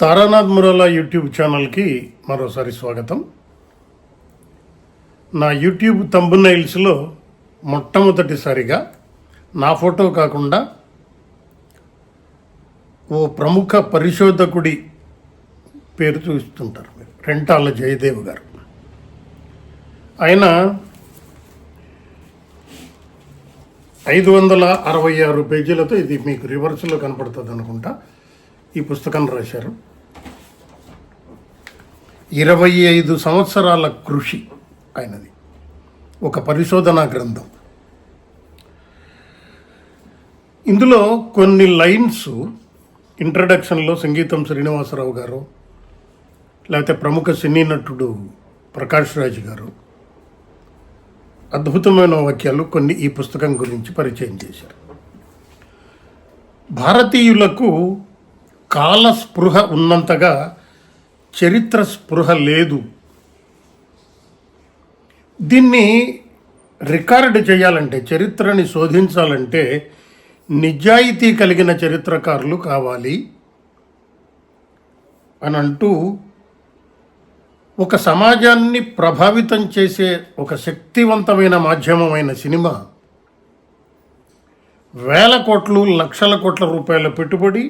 Taranath మురాలా YouTube ఛానల్కి మరోసారి స్వాగతం. నా యూట్యూబ్ తంబునైల్స్లో మొట్టమొదటిసారిగా నా ఫోటో కాకుండా ఓ ప్రముఖ పరిశోధకుడి పేరు చూస్తుంటారు రెంటాల జయదేవ్ గారు. ఆయన ఐదు వందల అరవై ఆరు పేజీలతో ఇది మీకు రివర్స్లో కనపడుతుంది అనుకుంటా. ఈ పుస్తకం రాశారు. ఇరవై ఐదు సంవత్సరాల కృషి ఆయనది. ఒక పరిశోధనా గ్రంథం. ఇందులో కొన్ని లైన్స్ ఇంట్రడక్షన్లో సంగీతం శ్రీనివాసరావు గారు లేకపోతే ప్రముఖ సినీ నటుడు ప్రకాష్ రాజ్ గారు అద్భుతమైన వాక్యాలు కొన్ని ఈ పుస్తకం గురించి పరిచయం చేశారు. భారతీయులకు కాల స్పృహ ఉన్నంతగా చరిత్ర స్పృహ లేదు. దీన్ని రికార్డు చేయాలంటే చరిత్రని శోధించాలంటే నిజాయితీ కలిగిన చరిత్రకారులు కావాలి అని అంటూ ఒక సమాజాన్ని ప్రభావితం చేసే ఒక శక్తివంతమైన మాధ్యమమైన సినిమా వేల కోట్లు లక్షల కోట్ల రూపాయల పెట్టుబడి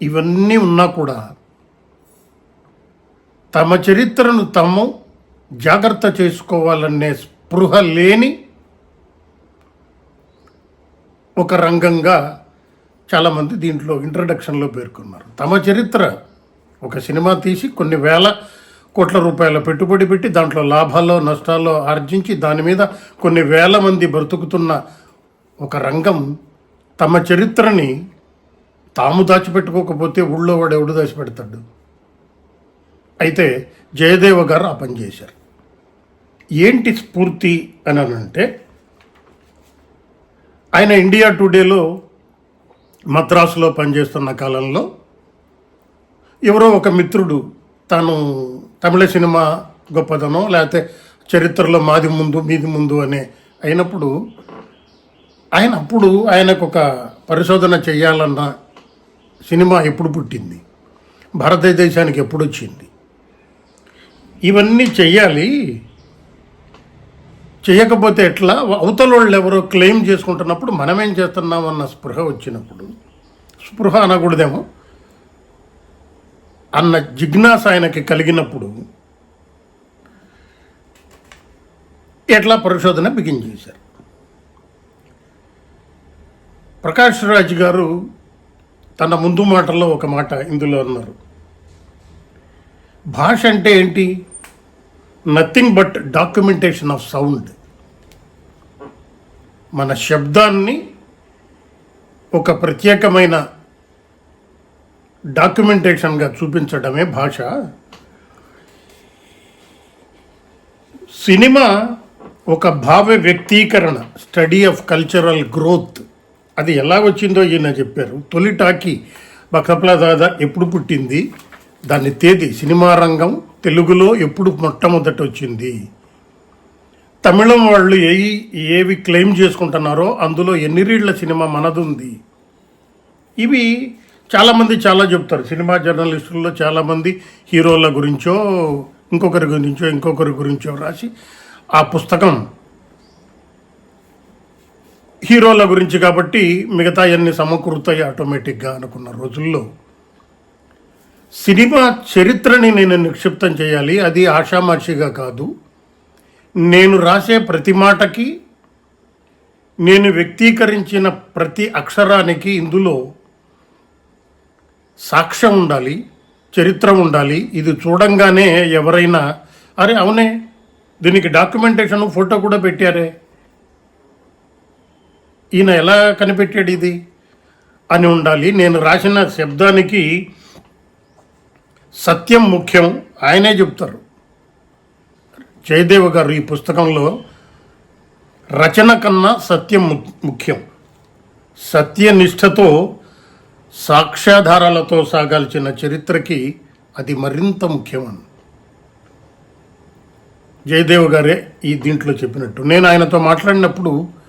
ఇవన్నీ ఉన్నా కూడా తమ చరిత్రను తాము జాగ్రత్త చేసుకోవాలనే స్పృహ లేని ఒక రంగంగా చాలామంది దీంట్లో ఇంట్రడక్షన్లో పేర్కొన్నారు. తమ చరిత్ర ఒక సినిమా తీసి కొన్ని వేల కోట్ల రూపాయల పెట్టుబడి పెట్టి దాంట్లో లాభాల్లో నష్టాల్లో ఆర్జించి దాని మీద కొన్ని వేల మంది బ్రతుకుతున్న ఒక రంగం తమ చరిత్రని తాము దాచిపెట్టుకోకపోతే ఊళ్ళో వాడు ఎవడు దాచిపెడతాడు? అయితే జయదేవ గారు ఆ పని చేశారు. ఏంటి స్ఫూర్తి అని అంటే ఆయన ఇండియా టుడేలో మద్రాసులో పనిచేస్తున్న కాలంలో ఎవరో ఒక మిత్రుడు తాను తమిళ సినిమా గొప్పదనం లేకపోతే చరిత్రలో మాది ముందు మీది ముందు అనే అయినప్పుడు ఆయన అప్పుడు ఆయనకు ఒక పరిశోధన చేయాలన్న సినిమా ఎప్పుడు పుట్టింది? భారతదేశానికి ఎప్పుడు వచ్చింది ఇవన్నీ చెయ్యాలి. చేయకపోతే ఎట్లా? అవతల వాళ్ళు ఎవరో క్లెయిమ్ చేసుకుంటున్నప్పుడు మనమేం చేస్తున్నామన్న స్పృహ వచ్చినప్పుడు స్పృహ అనకూడదేమో. అన్న జిజ్ఞాస ఆయనకి కలిగినప్పుడు ఎట్లా పరిశోధన బిగిన్ చేశారు? ప్రకాష్ రాజ్ గారు తన ముందు మాటల్లో ఒక మాట ఇందులో అన్నారు. భాష అంటే ఏంటి? Nothing but documentation of sound మన శబ్దాన్ని ఒక ప్రత్యేకమైన డాక్యుమెంటేషన్గా చూపించడమే భాష. సినిమా ఒక భావ వ్యక్తీకరణ స్టడీ ఆఫ్ కల్చరల్ గ్రోత్. అది ఎలా వచ్చిందో ఈయన చెప్పారు. తొలి టాకీ బకప్లా దాదా ఎప్పుడు పుట్టింది? దాని తేదీ సినిమా రంగం తెలుగులో ఎప్పుడు మొట్టమొదట వచ్చింది? తమిళం వాళ్ళు ఏ ఏవి క్లెయిమ్ చేసుకుంటున్నారో అందులో ఎన్ని రీళ్ళ సినిమా మనదుంది? ఇవి చాలామంది చాలా చెప్తారు. సినిమా జర్నలిస్టుల్లో చాలామంది హీరోల గురించో ఇంకొకరి గురించో ఇంకొకరి గురించో రాసి ఆ పుస్తకం హీరోల గురించి కాబట్టి మిగతా అన్ని సమకూరుతాయి ఆటోమేటిక్గా అనుకున్న రోజుల్లో. సినిమా చరిత్రని నేను నిక్షిప్తం చేయాలి. అది ఆషామాషిగా కాదు. నేను రాసే ప్రతి మాటకి నేను వ్యక్తీకరించిన ప్రతి అక్షరానికి ఇందులో సాక్ష్యం ఉండాలి చరిత్ర ఉండాలి. ఇది చూడంగానే ఎవరైనా అరే అవునే దీనికి డాక్యుమెంటేషన్ ఫోటో కూడా పెట్టారే. ఈయన ఎలా కనిపెట్టాడు ఇది? అని ఉండాలి. నేను రాసిన శబ్దానికి సత్యం ముఖ్యం. ఆయనే చెప్తారు. జయదేవ్ గారు ఈ పుస్తకంలో రచన కన్నా సత్యం ము- ముఖ్యం. సత్యనిష్టతో సాక్ష్యాధారాలతో సాగాల్సిన చరిత్రకి అది మరింత ముఖ్యమని. జయదేవ్ గారే ఈ దీంట్లో చెప్పినట్టు. నేను ఆయనతో మాట్లాడినప్పుడు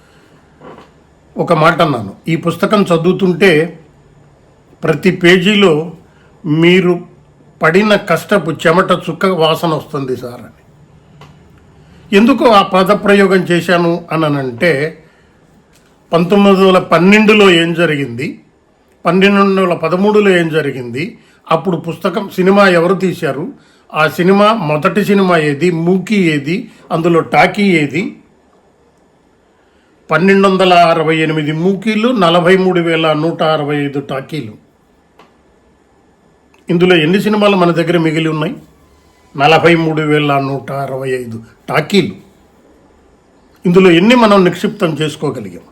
ఒక మాట అన్నాను. ఈ పుస్తకం చదువుతుంటే ప్రతి పేజీలో మీరు పడిన కష్టపు చెమట చుక్క వాసన వస్తుంది సార్ అని. ఎందుకు ఆ పదప్రయోగం చేశాను అనంటే పంతొమ్మిది వందల పన్నెండులో ఏం జరిగింది? పన్నెండు వందల పదమూడులో ఏం జరిగింది? అప్పుడు పుస్తకం సినిమా ఎవరు తీశారు? ఆ సినిమా మొదటి సినిమా ఏది? మూకీ ఏది? అందులో టాకీ ఏది? పన్నెండు వందల అరవై ఎనిమిది మూకీలు నలభై మూడు వేల నూట అరవై ఐదు టాకీలు. ఇందులో ఎన్ని సినిమాలు మన దగ్గర మిగిలి ఉన్నాయి? నలభై మూడు వేల నూట అరవై ఐదు టాకీలు. ఇందులో ఎన్ని మనం నిక్షిప్తం చేసుకోగలిగాం?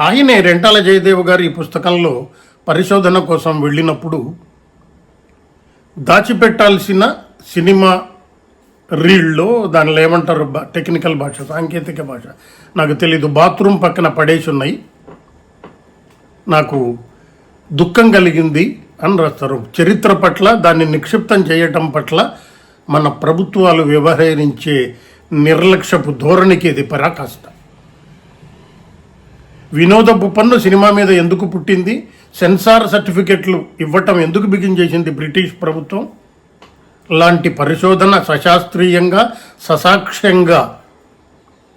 ఆయనే రెంటాల జయదేవ్ గారు ఈ పుస్తకంలో పరిశోధన కోసం వెళ్ళినప్పుడు దాచిపెట్టాల్సిన సినిమా రీళ్ళు దానిలో ఏమంటారు? టెక్నికల్ భాష సాంకేతిక భాష. నాకు తెలీదు. బాత్రూమ్ పక్కన పడేసి ఉన్నాయి. నాకు దుఃఖం కలిగింది అని రాస్తారు. చరిత్ర పట్ల దాన్ని నిక్షిప్తం చేయటం పట్ల మన ప్రభుత్వాలు వ్యవహరించే నిర్లక్ష్యపు ధోరణికి ఇది పరాకాష్ట. వినోదపు పన్ను సినిమా మీద ఎందుకు పుట్టింది? సెన్సార్ సర్టిఫికెట్లు ఇవ్వటం ఎందుకు బిగించేసింది బ్రిటిష్ ప్రభుత్వం? లాంటి పరిశోధన సశాస్త్రీయంగా ససాక్ష్యంగా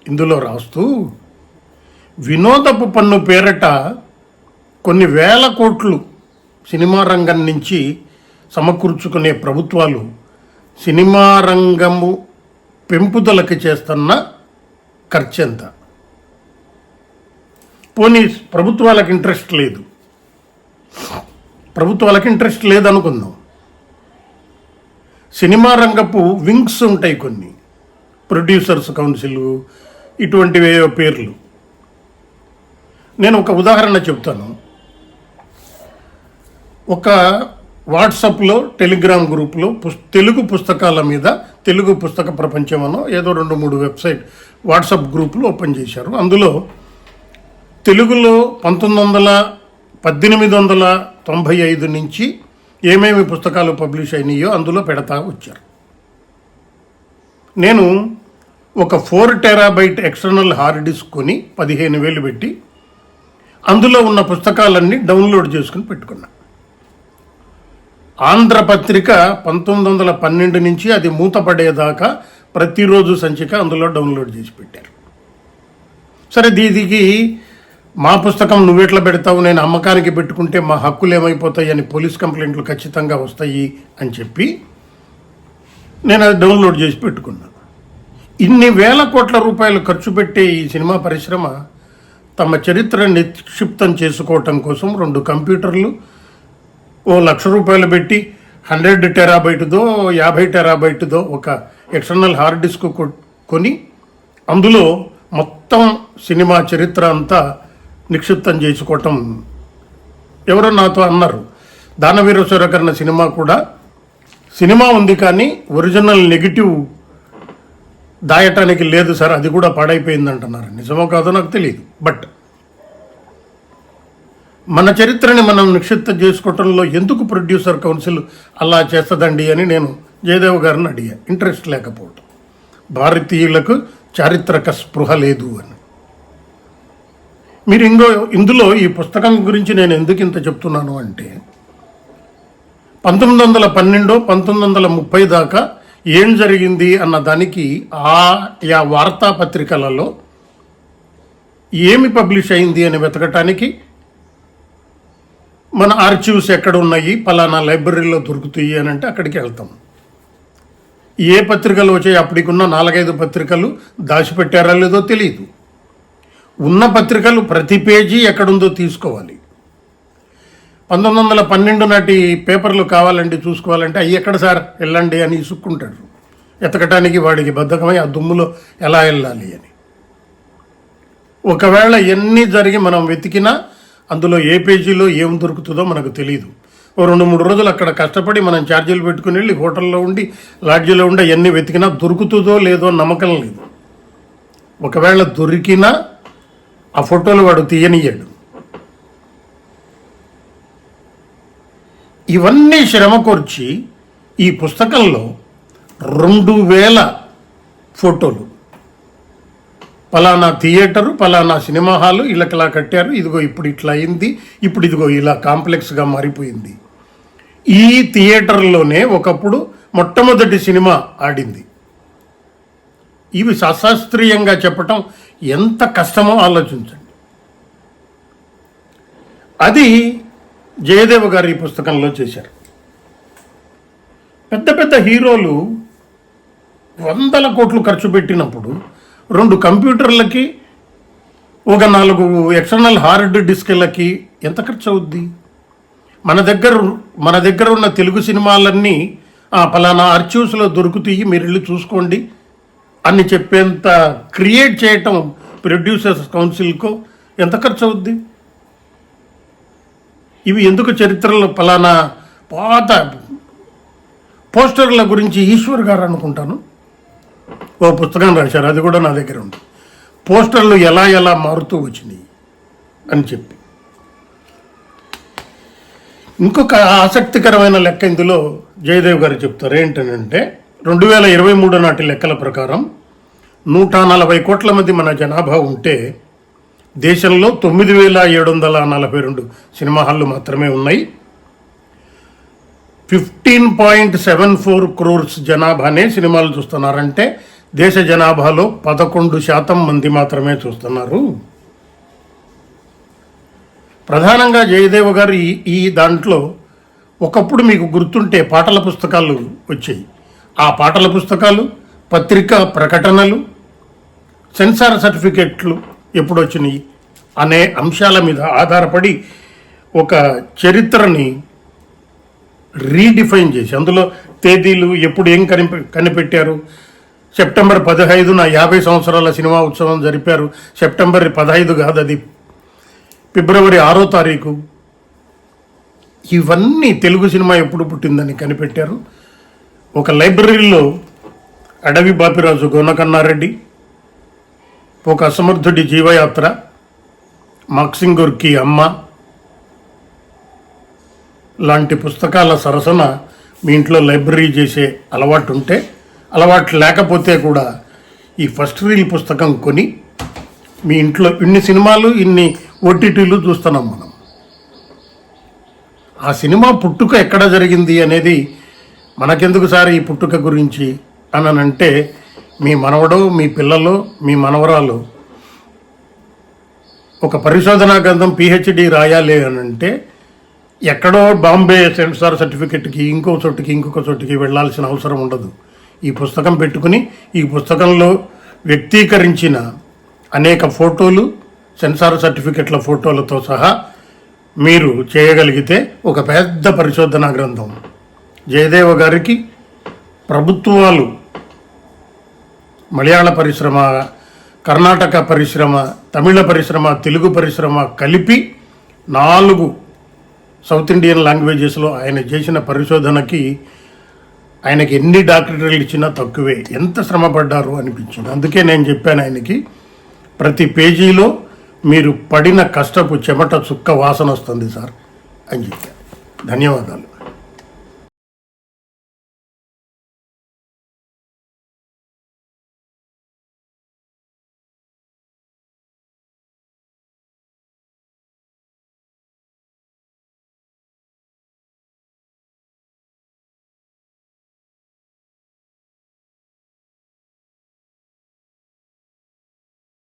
ఇందులో రాస్తూ వినోదపు పన్ను పేరట కొన్ని వేల కోట్లు సినిమా రంగం నుంచి సమకూర్చుకునే ప్రభుత్వాలు సినిమా రంగము పెంపుదలకి చేస్తున్న ఖర్చెంత. పోనీ ప్రభుత్వాలకు ఇంట్రెస్ట్ లేదు. ప్రభుత్వాలకు ఇంట్రెస్ట్ లేదనుకుందాం. సినిమా రంగపు వింగ్స్ ఉంటాయి కొన్ని. ప్రొడ్యూసర్స్ కౌన్సిల్ ఇటువంటివేవో పేర్లు. నేను ఒక ఉదాహరణ చెప్తాను. ఒక వాట్సాప్లో టెలిగ్రామ్ గ్రూప్లో పుస్ తెలుగు పుస్తకాల మీద తెలుగు పుస్తక ప్రపంచమనో ఏదో రెండు మూడు వెబ్సైట్ వాట్సాప్ గ్రూపులు ఓపెన్ చేశారు. అందులో తెలుగులో పంతొమ్మిది వందల పద్దెనిమిది వందల తొంభై ఐదు నుంచి ఏమేమి పుస్తకాలు పబ్లిష్ అయినాయో అందులో పెడతా వచ్చారు. నేను ఒక four terabyte external hard disk కొని పదిహేను వేలు పెట్టి అందులో ఉన్న పుస్తకాలన్నీ డౌన్లోడ్ చేసుకుని పెట్టుకున్నా. ఆంధ్రపత్రిక పంతొమ్మిది వందల పన్నెండు నుంచి అది మూతపడేదాకా ప్రతిరోజు సంచిక అందులో డౌన్లోడ్ చేసి పెట్టారు. సరే దీనికి మా పుస్తకం నువ్వెట్లా పెడతావు? నేను అమ్మకానికి పెట్టుకుంటే మా హక్కులు ఏమైపోతాయి అని పోలీస్ కంప్లైంట్లు ఖచ్చితంగా వస్తాయి అని చెప్పి నేను అది డౌన్లోడ్ చేసి పెట్టుకున్నాను ఇన్ని వేల కోట్ల రూపాయలు ఖర్చు పెట్టే ఈ సినిమా పరిశ్రమ తమ చరిత్ర నిక్షిప్తం చేసుకోవటం కోసం రెండు కంప్యూటర్లు ఓ లక్ష రూపాయలు పెట్టి హండ్రెడ్ టెరాబైట్దో యాభై టెరాబైట్దో ఒక ఎక్స్టర్నల్ హార్డ్ డిస్క్ కొని అందులో మొత్తం సినిమా చరిత్ర అంతా నిక్షిప్తం చేసుకోవటం ఎవరో నాతో అన్నారు. దానవీర సూర్యకర్ణ సినిమా కూడా సినిమా ఉంది కానీ ఒరిజినల్ నెగిటివ్ దాయటానికి లేదు సార్ అది కూడా పాడైపోయింది అంటున్నారు నిజమో కాదో నాకు తెలియదు బట్ మన చరిత్రని మనం నిక్షిప్తం చేసుకోవటంలో ఎందుకు ప్రొడ్యూసర్ కౌన్సిల్ అలా చేస్తుందండి అని నేను జయదేవ్ గారిని అడిగా. ఇంట్రెస్ట్ లేకపోవటం. భారతీయులకు చారిత్రక స్పృహ లేదు అని. మీరు ఇంకో ఇందులో ఈ పుస్తకం గురించి నేను ఎందుకు ఇంత చెప్తున్నాను అంటే పంతొమ్మిది వందల పన్నెండు పంతొమ్మిది వందల ముప్పై దాకా ఏం జరిగింది అన్న దానికి ఆయా వార్తాపత్రికలలో ఏమి పబ్లిష్ అయింది అని వెతకటానికి మన ఆర్చివ్స్ ఎక్కడ ఉన్నాయి పలానా లైబ్రరీలో దొరుకుతాయి అని అంటే అక్కడికి వెళ్తాం. ఏ పత్రికలు వచ్చాయి? అప్పటికున్న నాలుగైదు పత్రికలు దాచిపెట్టారా లేదో తెలియదు ఉన్న పత్రికలు ప్రతి పేజీ ఎక్కడుందో తీసుకోవాలి. పంతొమ్మిది వందల పన్నెండు నాటి పేపర్లు కావాలండి చూసుకోవాలంటే అవి ఎక్కడ సార్? వెళ్ళండి అని ఇసుక్కుంటాడు ఎతకటానికి వాడికి బద్ధకమై ఆ దుమ్ములో ఎలా వెళ్ళాలి అని. ఒకవేళ ఎన్ని జరిగి మనం వెతికినా అందులో ఏ పేజీలో ఏం దొరుకుతుందో మనకు తెలియదు ఓ రెండు మూడు రోజులు అక్కడ కష్టపడి మనం ఛార్జీలు పెట్టుకుని వెళ్ళి హోటల్లో ఉండి లాడ్జీలో ఉండి ఎన్ని వెతికినా దొరుకుతుందో లేదో నమ్మకం లేదు. ఒకవేళ దొరికినా ఆ ఫోటోలు వాడు తీయనియ్యాడు. ఇవన్నీ శ్రమ కోర్చి ఈ పుస్తకంలో రెండు వేల ఫోటోలు. పలానా థియేటరు పలానా సినిమా హాలు వీళ్ళకి ఇలా కట్టారు. ఇదిగో ఇప్పుడు ఇట్లా అయింది ఇప్పుడు ఇదిగో ఇలా కాంప్లెక్స్గా మారిపోయింది. ఈ థియేటర్లోనే ఒకప్పుడు మొట్టమొదటి సినిమా ఆడింది. ఇవి సశాస్త్రీయంగా చెప్పటం ఎంత కష్టమో ఆలోచించండి. అది జయదేవ గారు ఈ పుస్తకంలో చేశారు. పెద్ద పెద్ద హీరోలు వందల కోట్లు ఖర్చు పెట్టినప్పుడు రెండు కంప్యూటర్లకి ఒక నాలుగు ఎక్స్టర్నల్ హార్డ్ డిస్క్లకి ఎంత ఖర్చు అవుద్ది? మన దగ్గర మన దగ్గర ఉన్న తెలుగు సినిమాలన్నీ ఆ, పలానా అర్చూస్లో దొరుకుతాయి మీరు వెళ్ళి చూసుకోండి. అని చెప్పేంత క్రియేట్ చేయటం ప్రొడ్యూసర్స్ కౌన్సిల్కు ఎంత ఖర్చు అవుద్ది ఇవి ఎందుకు చరిత్రలో ఫలానా పాత పోస్టర్ల గురించి ఈశ్వర్ గారు అనుకుంటాను. ఓ పుస్తకం రాశారు అది కూడా నా దగ్గర ఉంది. పోస్టర్లు ఎలా ఎలా మారుతూ వచ్చినాయి అని చెప్పి. ఇంకొక ఆసక్తికరమైన లెక్క ఇందులో జయదేవ్ గారు చెప్తారు. ఏంటంటే రెండు వేల ఇరవై మూడు నాటి లెక్కల ప్రకారం నూట నలభై కోట్ల మంది మన జనాభా ఉంటే దేశంలో తొమ్మిది వేల ఏడు వందల నలభై రెండు సినిమా హాళ్ళు మాత్రమే ఉన్నాయి. Fifteen point seven four crores జనాభానే సినిమాలు చూస్తున్నారంటే దేశ జనాభాలో పదకొండు శాతం మంది మాత్రమే చూస్తున్నారు. ప్రధానంగా జయదేవ గారు ఈ ఈ దాంట్లో ఒకప్పుడు మీకు గుర్తుంటే పాటల పుస్తకాలు వచ్చాయి. ఆ పాటల పుస్తకాలు పత్రికా ప్రకటనలు సెన్సార్ సర్టిఫికెట్లు ఎప్పుడు వచ్చినాయి అనే అంశాల మీద ఆధారపడి ఒక చరిత్రని రీడిఫైన్ చేసి అందులో తేదీలు ఎప్పుడు ఏం కనిపె కనిపెట్టారు సెప్టెంబర్ పదహైదున యాభై సంవత్సరాల సినిమా ఉత్సవం జరిపారు సెప్టెంబర్ పదహైదు కాదు అది ఫిబ్రవరి ఆరో తారీఖు ఇవన్నీ తెలుగు సినిమా ఎప్పుడు పుట్టిందని కనిపెట్టారు. ఒక లైబ్రరీలో అడవి బాపిరాజు గోనకన్నారెడ్డి ఒక అసమర్థుడి జీవయాత్ర మాక్సింగుర్కి అమ్మ లాంటి పుస్తకాల సరసన మీ ఇంట్లో లైబ్రరీ చేసే అలవాటు ఉంటే అలవాటు లేకపోతే కూడా ఈ ఫస్ట్ రీల్ పుస్తకం కొని మీ ఇంట్లో ఇన్ని సినిమాలు ఇన్ని ఓటీటీలు చూస్తున్నాం మనం. ఆ సినిమా పుట్టుక ఎక్కడ జరిగింది అనేది మనకెందుకు సార్ ఈ పుట్టుక గురించి అని అంటే మీ మనవడు మీ పిల్లలు మీ మనవరాలు ఒక పరిశోధనా గ్రంథం పిహెచ్డి రాయాలి అని అంటే ఎక్కడో బాంబే సెన్సార్ సర్టిఫికెట్కి ఇంకో చోటుకి ఇంకొక చోటుకి వెళ్ళాల్సిన అవసరం ఉండదు. ఈ పుస్తకం పెట్టుకుని ఈ పుస్తకంలో వ్యక్తీకరించిన అనేక ఫోటోలు సెన్సార్ సర్టిఫికెట్ల ఫోటోలతో సహా మీరు చేయగలిగితే ఒక పెద్ద పరిశోధనా గ్రంథం. జయదేవ గారికి ప్రభుత్వాలు మలయాళ పరిశ్రమ కర్ణాటక పరిశ్రమ తమిళ పరిశ్రమ తెలుగు పరిశ్రమ కలిపి నాలుగు సౌత్ ఇండియన్ లాంగ్వేజెస్లో ఆయన చేసిన పరిశోధనకి ఆయనకి ఎన్ని డాక్టరేట్లు ఇచ్చినా తక్కువే. ఎంత శ్రమ పడ్డారు అనిపించింది. అందుకే నేను చెప్పాను ఆయనకి ప్రతి పేజీలో మీరు పడిన కష్టపు చెమట చుక్క వాసన వస్తుంది సార్ అని చెప్పాను. ధన్యవాదాలు.